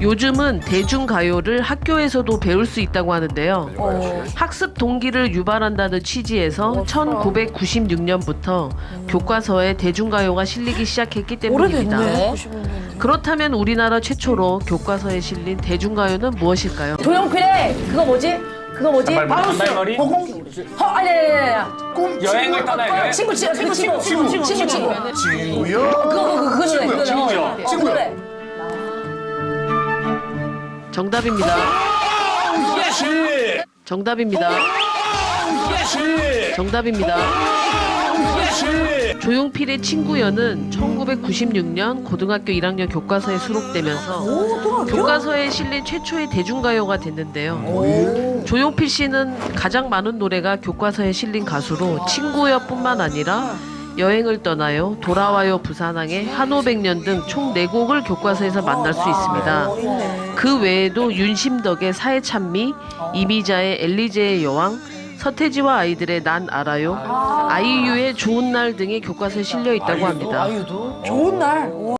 요즘은 대중가요를 학교에서도 배울 수 있다고 하는데요. 어. 학습 동기를 유발한다는 취지에서 어, 그렇죠. 1996년부터 음. 교과서에 대중가요가 실리기 시작했기 때문입니다. 오래됐네. 그렇다면 우리나라 최초로 교과서에 실린 대중가요는 무엇일까요? 도영필의 그거 뭐지? 그거 뭐지? 바운스. 허공. 어, 어, 아니 아니 아니. 아니. 여행을 떠나요, 여행. 친구 친구 친구 친구 친구 친구 친구. 친구요? 그거 정답입니다. 예시. 정답입니다. 예시. 정답입니다. 예시. 조용필의 친구여는 1996년 고등학교 1학년 교과서에 수록되면서 교과서에 실린 최초의 대중가요가 됐는데요. 조용필 씨는 가장 많은 노래가 교과서에 실린 가수로 친구여뿐만 아니라 여행을 떠나요, 돌아와요 부산항의 한오백년 등총 4곡을 교과서에서 만날 수 있습니다. 그 외에도 윤심덕의 사회 찬미, 이미자의 엘리제의 여왕, 서태지와 아이들의 난 알아요, 아이유의 좋은 날 등이 교과서에 실려 있다고 합니다. 좋은 날. 와.